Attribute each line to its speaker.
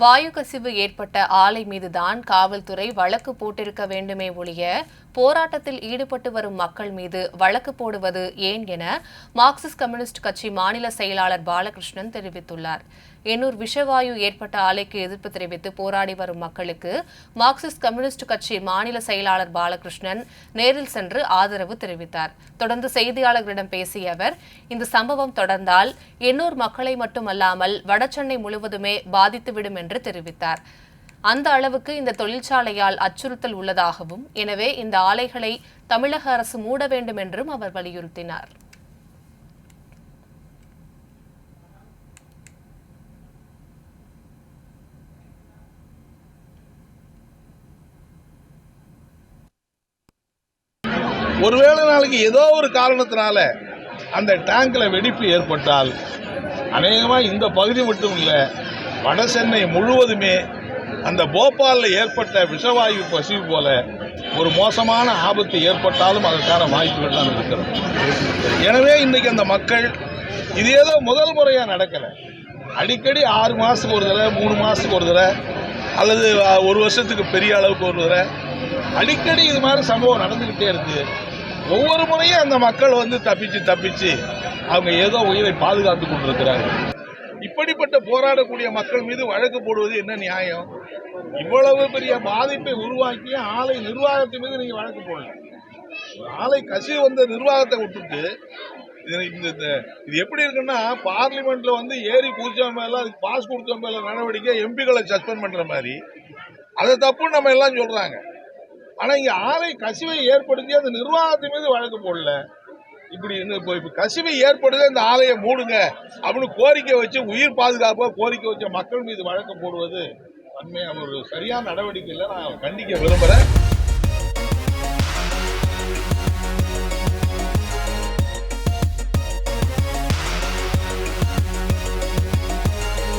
Speaker 1: வாயு கசிவு ஏற்பட்ட ஆலை மீதுதான் காவல்துறை வழக்கு போட்டிருக்க வேண்டுமே ஒழிய போராட்டத்தில் ஈடுபட்டு வரும் மக்கள் மீது வழக்கு போடுவது ஏன் என மார்க்சிஸ்ட் கம்யூனிஸ்ட் கட்சி மாநில செயலாளர் பாலகிருஷ்ணன் தெரிவித்துள்ளார். எண்ணூர் விஷவாயு ஏற்பட்ட ஆலைக்கு எதிர்ப்பு தெரிவித்து போராடி வரும் மக்களுக்கு மார்க்சிஸ்ட் கம்யூனிஸ்ட் கட்சி மாநில செயலாளர் பாலகிருஷ்ணன் நேரில் சென்று ஆதரவு தெரிவித்தார். தொடர்ந்து செய்தியாளர்களிடம் பேசிய அவர் இந்த சம்பவம் தொடர்ந்தால் எண்ணூர் மக்களை மட்டுமல்லாமல் வடசென்னை முழுவதுமே பாதித்துவிடும் என்று தெரிவித்தார். அந்த அளவுக்கு இந்த தொழிற்சாலையால் அச்சுறுத்தல் உள்ளதாகவும் எனவே இந்த ஆலைகளை தமிழக அரசு மூட வேண்டும் என்றும் அவர் வலியுறுத்தினார்.
Speaker 2: ஒருவேளை நாளைக்கு ஏதோ ஒரு காரணத்தினால அந்த டேங்கில் வெடிப்பு ஏற்பட்டால் அநேகமாக இந்த பகுதி மட்டும் இல்லை வட சென்னை முழுவதுமே அந்த போபாலில் ஏற்பட்ட விஷவாயு பசிவு போல ஒரு மோசமான ஆபத்து ஏற்பட்டாலும் அதற்கான வாய்ப்புகள் தான் இருக்கிறது. எனவே இன்றைக்கி அந்த மக்கள் இது ஏதோ முதல் முறையாக நடக்கலை. அடிக்கடி ஆறு மாதத்துக்கு ஒரு தடவை மூணு மாதத்துக்கு ஒரு தடவை அல்லது ஒரு வருஷத்துக்கு பெரிய அளவுக்கு ஒரு தடவை அடிக்கடி இது மாதிரி சம்பவம் நடந்துக்கிட்டே இருக்கு. ஒவ்வொரு முறையும் அந்த மக்கள் வந்து தப்பிச்சு தப்பிச்சு அவங்க ஏதோ உயிரை பாதுகாத்து கொண்டிருக்கிறாங்க இப்படிப்பட்ட போராடக்கூடிய மக்கள் மீது வழக்கு போடுவது என்ன நியாயம்? இவ்வளவு பெரிய பாதிப்பை உருவாக்கிய ஆலை நிர்வாகத்தின் மீது நீங்க வழக்கு போடலாம் ஆலை கசிவு வந்த நிர்வாகத்தை விட்டுட்டு இது இந்த இந்த- இது எப்படி இருக்குன்னா பார்லிமெண்ட்ல வந்து ஏறி குதிச்ச மேல அதுக்கு பாஸ் கொடுத்த மேல நடவடிக்கை எம்பிகளை சஸ்பெண்ட் பண்ற மாதிரி. அதை தப்பு நம்ம எல்லாம் சொல்றாங்க. ஆனால் இங்கே ஆலை கசிவை ஏற்படுத்தி அந்த நிர்வாகத்தின் மீது வழக்கு போடல. இப்படி இப்போ இப்போ கசிவை ஏற்படுது இந்த ஆலையை மூடுங்க அப்படின்னு கோரிக்கை வச்சு உயிர் பாதுகாப்பாக கோரிக்கை வச்ச மக்கள் மீது வழக்கு போடுவது உண்மையாக ஒரு சரியான நடவடிக்கை இல்லை. நான் கண்டிக்க விரும்புகிறேன்